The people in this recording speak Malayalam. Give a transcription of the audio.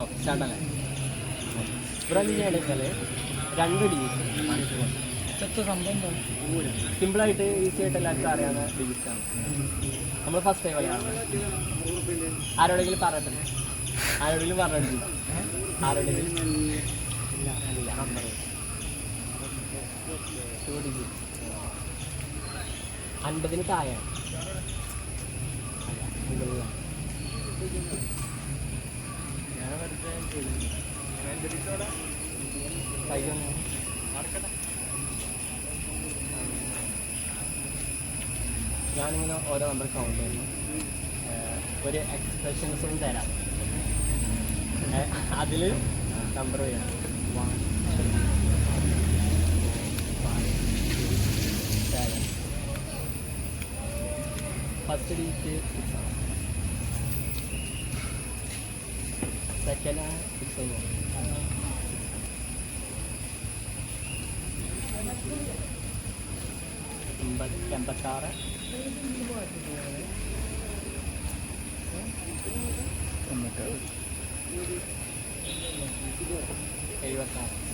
സ്റ്റാർട്ടല്ലേ ഇവിടെ എങ്ങനെയാണ് വെച്ചാൽ രണ്ട് ഡിജിറ്റ് സംഭവം? സിമ്പിളായിട്ട് ഈസി ആയിട്ട് എല്ലാവർക്കും അറിയാവുന്ന ഡിവിഷനാണ് നമ്മൾ ഫസ്റ്റ് ടൈം കളിയാണ് ആരോടെങ്കിലും പറഞ്ഞിട്ടില്ല? ആരോടെങ്കിലും പറഞ്ഞിട്ടില്ല? ആരോടെങ്കിലും? അൻപതിന് താഴെയാണ് ഞാനിങ്ങനെ ഓരോ നമ്പർ കൗണ്ട് ചെയ്യുന്നു. ഒരു എക്സ്പ്രഷൻസും തരാം. അതിൽ number seven first date six ആണ് സെക്കൻഡ് സിക്സ് ആണ് എൺപത് എൺപത്താറ് എഴുപത്താറ്